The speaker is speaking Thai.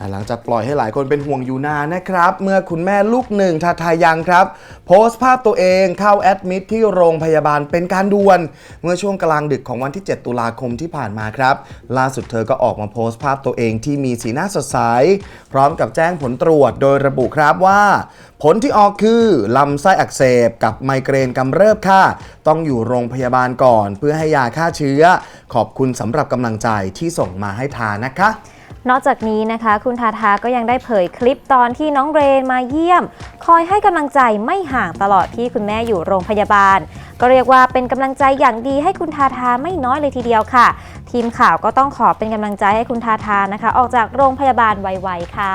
อ่หลังจากปล่อยให้หลายคนเป็นห่วงอยู่นานนะครับ เมื่อคุณแม่ลูกหนึ่งทาทายังครับ โพสต์ภาพตัวเองเข้าแอดมิดที่โรงพยาบาลเป็นการด่วน เมื่อช่วงกลางดึกของวันที่ 7 ตุลาคมที่ผ่านมาครับ ล่าสุดเธอก็ออกมาโพสต์ภาพตัวเองที่มีสีหน้าสดใส พร้อมกับแจ้งผลตรวจโดยระบุครับว่า ผลที่ออกคือลำไส้อักเสบกับไมเกรนกำเริบค่ะ ต้องอยู่โรงพยาบาลก่อน เพื่อให้ยาฆ่าเชื้อ ขอบคุณสำหรับกำลังใจที่ส่งมาให้ทานนะคะ นอกจากนี้นะคะ คุณทาทาก็ยังได้เผยคลิปตอนที่น้องเรนมาเยี่ยม คอยให้กำลังใจไม่ห่างตลอดที่คุณแม่อยู่โรงพยาบาล ก็เรียกว่าเป็นกำลังใจอย่างดีให้คุณทาทาไม่น้อยเลยทีเดียวค่ะ ทีมข่าวก็ต้องขอเป็นกำลังใจให้คุณทาทานะคะ ออกจากโรงพยาบาลไวๆค่ะ